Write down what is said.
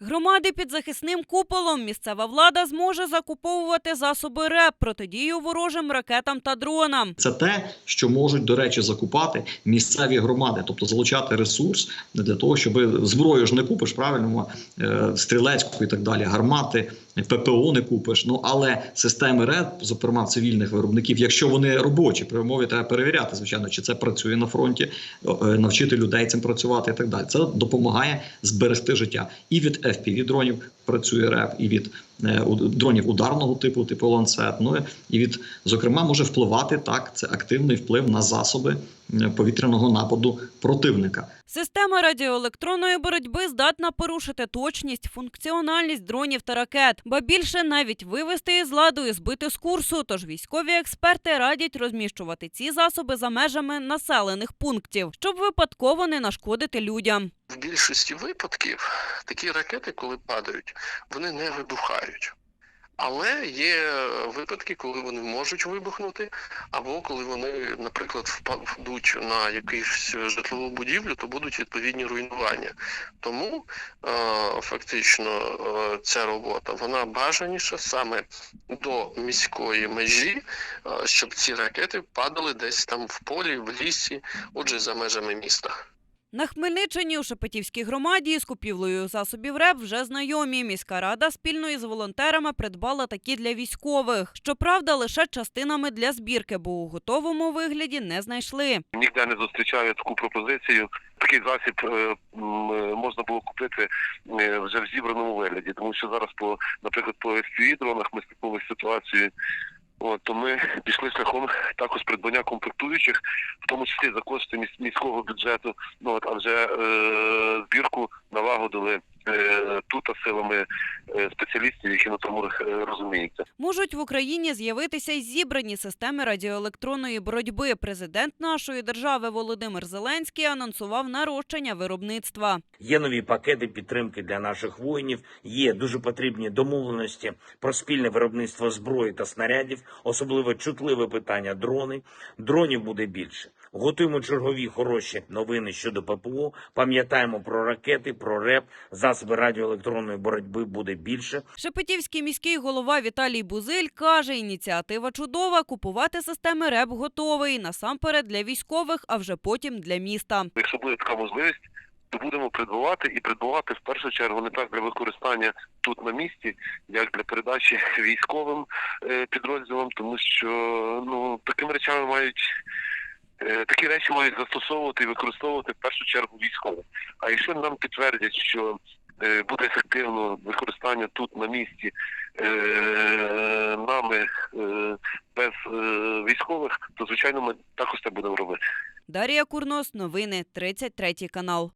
Громади під захисним куполом місцева влада зможе закуповувати засоби РЕП протидію ворожим ракетам та дронам. Це те, що можуть, до речі, закупати місцеві громади, тобто залучати ресурс для того, щоб зброю ж не купиш правильно, е, стрілецьку і так далі, гармати, ППО не купиш. Ну але системи РЕД, зокрема цивільних виробників, якщо вони робочі, при умові треба перевіряти, звичайно, чи це працює на фронті, е, навчити людей цим працювати і так далі. Це допомагає зберегти життя. І від FPV дронів працює РЕП, і від дронів ударного типу, типу ланцет. Ну і від, зокрема, може впливати так. Це активний вплив на засоби е, повітряного нападу противника. Система радіоелектронної боротьби здатна порушити точність, функціональність дронів та ракет, ба більше навіть вивести із ладу і збити з курсу. Тож військові експерти радять розміщувати ці засоби за межами населених пунктів, щоб випадково не нашкодити людям. Більшості випадків такі ракети, коли падають, вони не вибухають. Але є випадки, коли вони можуть вибухнути, або коли вони, наприклад, впа- впадуть на якусь житлову будівлю, то будуть відповідні руйнування. Тому е, фактично е, ця робота вона бажаніша саме до міської межі, е, щоб ці ракети падали десь там в полі, в лісі, отже, за межами міста. На Хмельниччині у Шепетівській громаді з купівлею засобів РЕП вже знайомі. Міська рада спільно із волонтерами придбала такі для військових. Щоправда, лише частинами для збірки, бо у готовому вигляді не знайшли. ніде не зустрічаю таку пропозицію. Такий засіб е, е, можна було купити е, вже в зібраному вигляді, тому що зараз по, наприклад, по fpv дронах ми стикнулися ситуацією. От, то ми пішли шляхом також придбання комплектуючих, в тому числі за кошти міс- міського бюджету. Ну от а вже е, збірку налагодили тут силами е, спеціалістів, які на тому е, розуміються. Можуть в Україні з'явитися й зібрані системи радіоелектронної боротьби. Президент нашої держави Володимир Зеленський анонсував нарощення виробництва. Є нові пакети підтримки для наших воїнів. Є дуже потрібні домовленості про спільне виробництво зброї та снарядів, особливо чутливе питання дрони. Дронів буде більше. Готуємо чергові хороші новини щодо ППО. Пам'ятаємо про ракети, про РЕП, засоби радіоелектронної боротьби буде більше. Шепетівський міський голова Віталій Бузиль каже, ініціатива чудова. Купувати системи РЕП готовий насамперед для військових, а вже потім для міста. Якщо буде така можливість, то будемо придбавати і придбавати в першу чергу не так для використання тут на місці, як для передачі військовим е, підрозділам, тому що ну такими речами мають. Е, Такі речі мають застосовувати і використовувати в першу чергу військові. А якщо нам підтвердять, що е, буде ефективно використання тут на місці е, нами без військових, то звичайно ми також це будемо робити. Дарія Курнос, новини 33 канал.